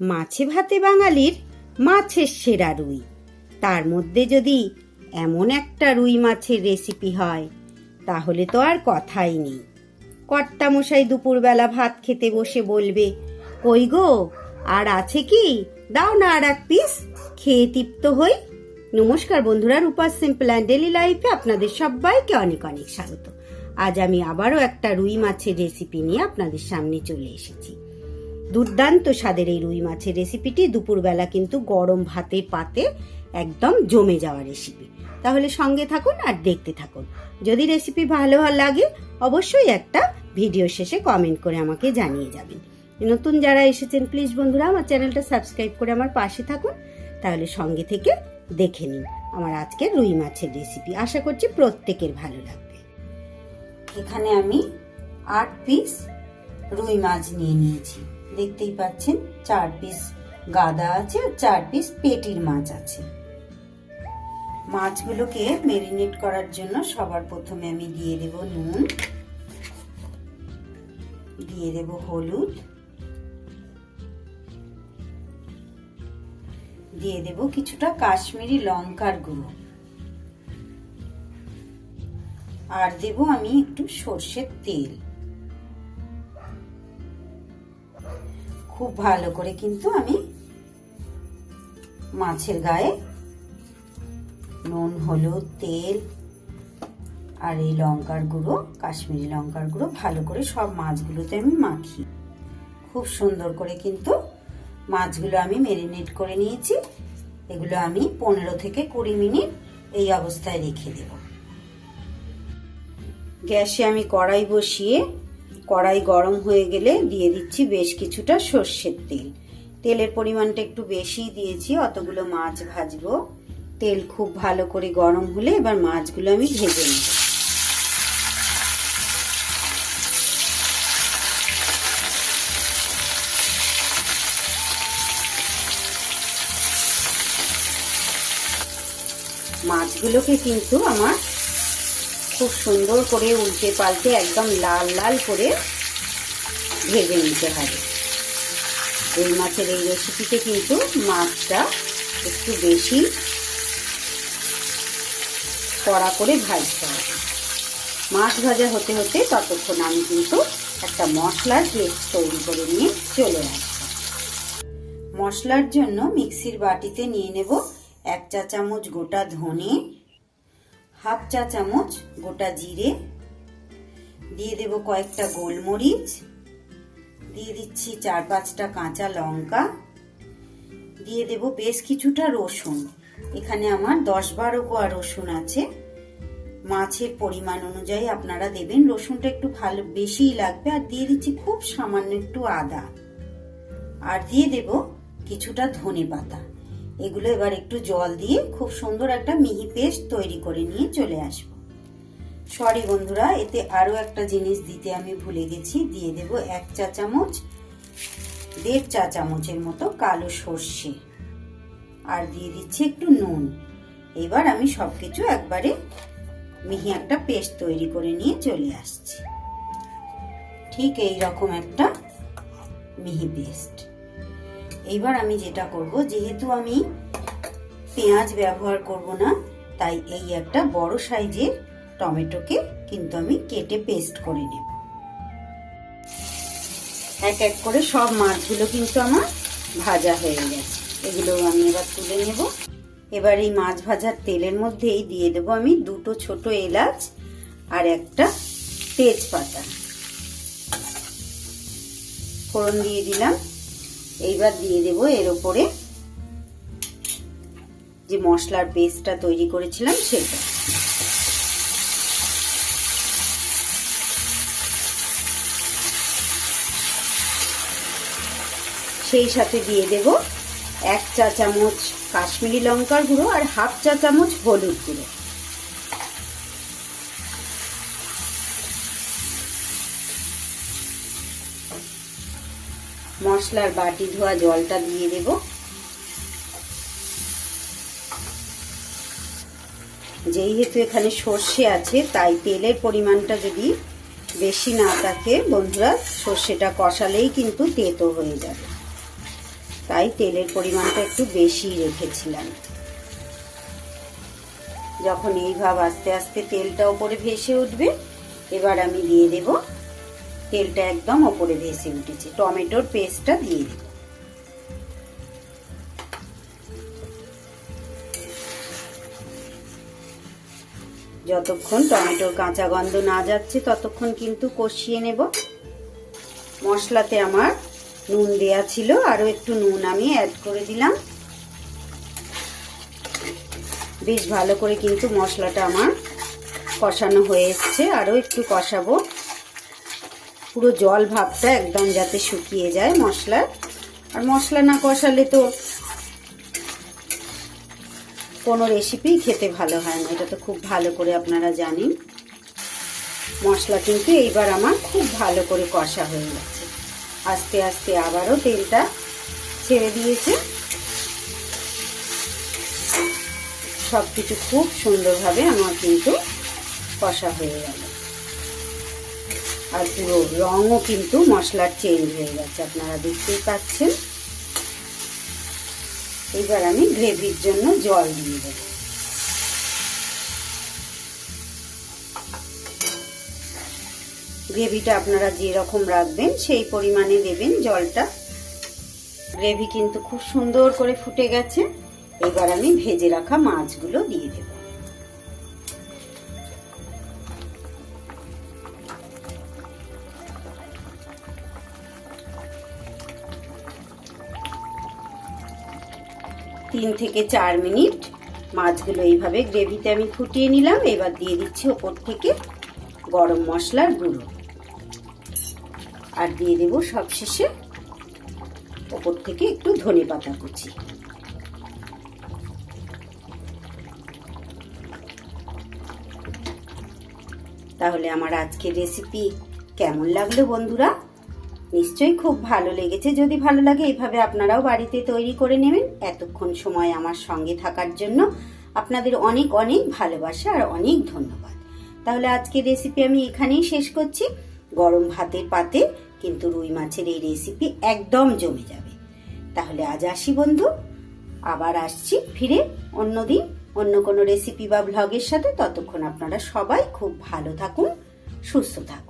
মাছে ভাতে বাঙালির মাছের সেরা রুই। তার মধ্যে যদি এমন একটা রুই মাছের রেসিপি হয়, তাহলে তো আর কথাই নেই। কর্তামশাই দুপুরবেলা ভাত খেতে বসে বলবে কই গো, আর আছে কি? দাও না আর এক পিস খেয়ে তৃপ্ত হই। নমস্কার বন্ধুরা রূপার সিম্পল অ্যান্ড ডেলি লাইফে আপনাদের সবাইকে অনেক অনেক স্বাগত। আজ আমি আবারও একটা রুই মাছের রেসিপি নিয়ে আপনাদের সামনে চলে এসেছি। দুর্দান্ত স্বাদের এই রুই মাছের রেসিপিটি। দুপুরবেলা কিন্তু গরম ভাতে পাতে একদম জমে যাওয়া রেসিপি। তাহলে সঙ্গে থাকুন আর দেখতে থাকুন। যদি রেসিপি ভালো লাগে, অবশ্যই একটা ভিডিও শেষে কমেন্ট করে আমাকে জানিয়ে যাবেন। নতুন যারা এসেছেন প্লিজ বন্ধুরা, আমার চ্যানেলটা সাবস্ক্রাইব করে আমার পাশে থাকুন। তাহলে সঙ্গে থেকে দেখে নিন আমার আজকের রুই মাছের রেসিপি। আশা করছি প্রত্যেকের ভালো লাগবে। এখানে আমি আট পিস রুই মাছ নিয়ে নিয়েছি। দেখতেই পাচ্ছেন, চার পিস গাদা আছে আর চার পিস পেটির মাছ আছে। মাছগুলোকে মেরিনেট করার জন্য সবার প্রথমে আমি দিয়ে দেব নুন, দিয়ে দেব হলুদ, দিয়ে দেব কিছুটা কাশ্মীরি লঙ্কার গুঁড়ো। আর দেব আমি একটু সর্ষের তেল। খুব ভালো করে কিন্তু আমি মাছের গায়ে নুন, হলুদ, তেল আর এই লঙ্কার গুঁড়ো, কাশ্মীরি লঙ্কার গুঁড়ো ভালো করে সব মাছগুলোতে আমি মাখি। খুব সুন্দর করে কিন্তু মাছগুলো আমি মেরিনেট করে নিয়েছি। এগুলো আমি পনেরো থেকে কুড়ি মিনিট এই অবস্থায় রেখে দেব। গ্যাসে আমি কড়াই বসিয়ে কড়াই গরম হয়ে গেলে দিয়ে দিচ্ছি বেশ কিছুটা সর্ষের তেল। তেলের পরিমাণটা একটু বেশি দিয়েছি, অতগুলো মাছ ভাজবো। তেল খুব ভালো করে গরম হলে এবার মাছগুলো আমি ভেজে নেব। মাছগুলোকে কিন্তু আমার খুব সুন্দর করে উল্টে পাল্টে একদম লাল লাল করে ভেজে নিতে হবে। এই মাছের এই রেসিপিতে কিন্তু মাছটা একটু বেশি কড়া করে ভাজতে হবে। মাছ ভাজা হতে হতে ততক্ষণ আমি কিন্তু একটা মশলার পেস্ট তৈরি করে নিয়ে চলে আসব। মশলার জন্য মিক্সির বাটিতে নিয়ে নেব এক চা চামচ গোটা ধনে হাফ চা চামচ গোটা জিরে। দিয়ে দেব কয়েকটা গোলমরিচ। দিয়ে দিচ্ছি চার পাঁচটা কাঁচা লঙ্কা। দিয়ে দেব বেশ কিছুটা রসুন। এখানে আমার দশ বারো কোয়া রসুন আছে। মাছের পরিমাণ অনুযায়ী আপনারা দেবেন। রসুনটা একটু ভালো, বেশিই লাগবে। আর দিয়ে দিচ্ছি খুব সামান্য একটু আদা। আর দিয়ে দেব কিছুটা ধনে পাতা এগুলো এবার একটু জল দিয়ে খুব সুন্দর একটা মিহি পেস্ট তৈরি করে নিয়ে চলে আসব। সরি বন্ধুরা, এতে আরও একটা জিনিস দিতে আমি ভুলে গেছি। দিয়ে দেব এক চা চামচ, দেড় চা চামচের মতো কালো সর্ষে। আর দিয়ে দিচ্ছি একটু নুন। এবার আমি সবকিছু একবারে মিহি একটা পেস্ট তৈরি করে নিয়ে চলে আসছি। ঠিক এই রকম একটা মিহি পেস্ট। এইবার আমি যেটা করব, যেহেতু আমি পেঁয়াজ ব্যবহার করব না, তাই এই একটা বড় সাইজের টমেটোকে কিন্তু আমি কেটে পেস্ট করে নেব। এক এক করে সব মাছগুলো কিন্তু আমার ভাজা হয়ে গেছে। এগুলো আমি এবার তুলে নেব। এবার এই মাছ ভাজার তেলের মধ্যেই দিয়ে দেব আমি দুটো ছোট এলাচ আর একটা তেজপাতা। ফোড়ন দিয়ে দিলাম। এইবার দিয়ে দেব এর ওপরে যে মশলার পেস্টটা তৈরি করেছিলাম সেটা। সেই সাথে দিয়ে দেব এক চা চামচ কাশ্মীরি লঙ্কার গুঁড়ো আর হাফ চা চামচ হলুদ গুঁড়ো। মশলার বাটি ধোয়া জলটা দিয়ে দেব। যেহেতু এখানে সর্ষে আছে, তাই তেলের পরিমাণটা যদি বেশি না থাকে, বন্ধুরা, সর্ষেটা কষালেই কিন্তু তেতো হয়ে যাবে। তাই তেলের পরিমাণটা একটু বেশি রেখেছিলাম। যখন এই ভাব আস্তে আস্তে তেলটা ওপরে ভেসে উঠবে, এবার আমি দিয়ে দেব তেলটা একদম ওপরে ভেসে উঠেছে। টমেটোর পেস্টটা দিয়ে দেব যতক্ষণ টমেটোর কাঁচা গন্ধ না যাচ্ছে, ততক্ষণ কিন্তু কষিয়ে নেব। মশলাতে আমার নুন দেয়া ছিল, আরও একটু নুন আমি অ্যাড করে দিলাম। বেশ ভালো করে কিন্তু মশলাটা আমার কষানো হয়ে এসছে, আরও একটু কষাবো। পুরো জল ভাবটা একদম যাতে শুকিয়ে যায় মশলার। আর মশলা না কষালে তো কোনো রেসিপি খেতে ভালো হয় না। এটা তো খুব ভালো করে আপনারা জানেন। মশলা কিন্তু এইবার আমার খুব ভালো করে কষা হয়ে গেছে। আস্তে আস্তে আবারও তেলটা ছেড়ে দিয়েছে। সব কিছু খুব সুন্দরভাবে আমার কিন্তু কষা হয়ে গেল। আর পুরো রঙও কিন্তু মশলার চেঞ্জ হয়ে গেছে, আপনারা দেখতেই পাচ্ছেন। এবার আমি গ্রেভির জন্য জল দিয়ে দেব। গ্রেভিটা আপনারা যেরকম রাখবেন, সেই পরিমাণে দেবেন জলটা। গ্রেভি কিন্তু খুব সুন্দর করে ফুটে গেছে। এবার আমি ভেজে রাখা মাছগুলো দিয়ে দেব। তিন থেকে চার মিনিট। মাছগুলো এইভাবে গ্রেভিতে আমি ফুটিয়ে নিলাম। এবার দিয়ে দিচ্ছি ওপর থেকে গরম মশলার গুঁড়ো। আর দিয়ে দেব সবশেষে ওপর থেকে একটু ধনে পাতা কুচি। তাহলে আমার আজকের রেসিপি কেমন লাগল বন্ধুরা? নিশ্চয়ই খুব ভালো লেগেছে। যদি ভালো লাগে, এভাবে আপনারাও বাড়িতে তৈরি করে নেবেন। এতক্ষণ সময় আমার সঙ্গে থাকার জন্য আপনাদের অনেক অনেক ভালোবাসা আর অনেক ধন্যবাদ। তাহলে আজকের রেসিপি আমি এখানেই শেষ করছি। গরম ভাতের পাতে কিন্তু রুই মাছের এই রেসিপি একদম জমে যাবে। তাহলে আজ আসি বন্ধু, আবার আসছি ফিরে অন্যদিন, অন্য কোনো রেসিপি বা ভ্লগের সাথে। ততক্ষণ আপনারা সবাই খুব ভালো থাকুন, সুস্থ থাকুন।